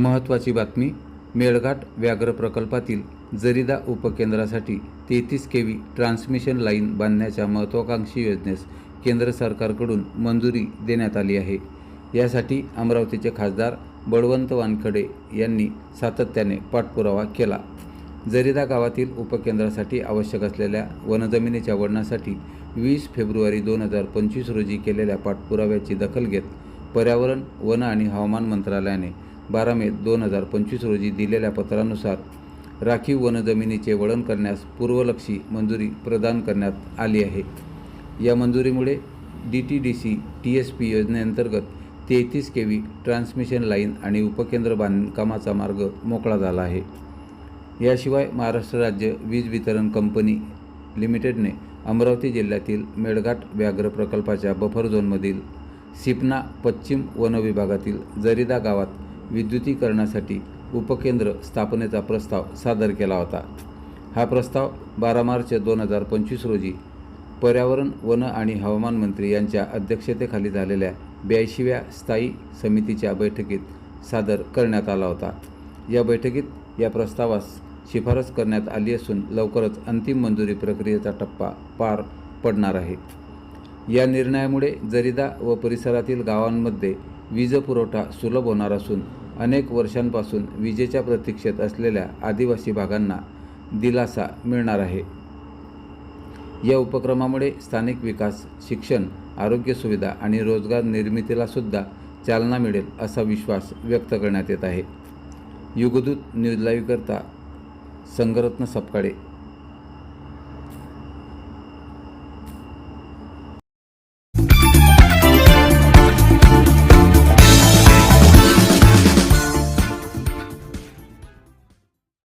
महत्त्वाची बातमी मेळघाट व्याघ्र प्रकल्पातील जरिदा उपकेंद्रासाठी तेहतीस के व्ही ट्रान्समिशन लाईन बांधण्याच्या महत्त्वाकांक्षी योजनेस केंद्र सरकारकडून मंजुरी देण्यात आली आहे. यासाठी अमरावतीचे खासदार बळवंत वानखडे यांनी सातत्याने पाठपुरावा केला. जरिदा गावातील उपकेंद्रासाठी आवश्यक असलेल्या वनजमिनीच्या वळणासाठी वीस फेब्रुवारी दोन हजार पंचवीस रोजी केलेल्या पाठपुराव्याची दखल घेत पर्यावरण वन आणि हवामान मंत्रालयाने बारा मे दोन हजार पंचवीस रोजी दिलेल्या पत्रानुसार राखीव वनजमिनीचे वळण करण्यास पूर्वलक्षी मंजुरी प्रदान करण्यात आली आहे. या मंजुरीमुळे D T D C T S P योजनेअंतर्गत तेहतीस के व्ही ट्रान्समिशन लाईन आणि उपकेंद्र बांधकामाचा मार्ग मोकळा झाला आहे. याशिवाय महाराष्ट्र राज्य वीज वितरण कंपनी लिमिटेडने अमरावती जिल्ह्यातील मेळघाट व्याघ्र प्रकल्पाच्या बफर झोनमधील सिपना पश्चिम वन विभागातील जरिदा गावात विद्युतीकरणासाठी उपकेंद्र स्थापनेचा प्रस्ताव सादर केला होता. हा प्रस्ताव बारा मार्च दोन हजार पंचवीस रोजी पर्यावरण वन आणि हवामान मंत्री यांच्या अध्यक्षतेखाली झालेल्या ब्याऐंशीव्या स्थायी समितीच्या बैठकीत सादर करण्यात आला होता. या बैठकीत या प्रस्तावास शिफारस करण्यात आली असून लवकरच अंतिम मंजुरी प्रक्रियेचा टप्पा पार पडणार आहे. या निर्णयामुळे जरिदा व परिसरातील गावांमध्ये वीज पुरवठा सुलभ होणार असून अनेक वर्षांपासून विजेच्या प्रतीक्षेत असलेल्या आदिवासी भागांना दिलासा मिळणार आहे. या उपक्रमामुळे स्थानिक विकास शिक्षण आरोग्य सुविधा आणि रोजगार निर्मितीला सुद्धा चालना मिळेल असा विश्वास व्यक्त करण्यात येत आहे. युगदूत न्यूज लाईव्हकरता संगरत्न सपकाळे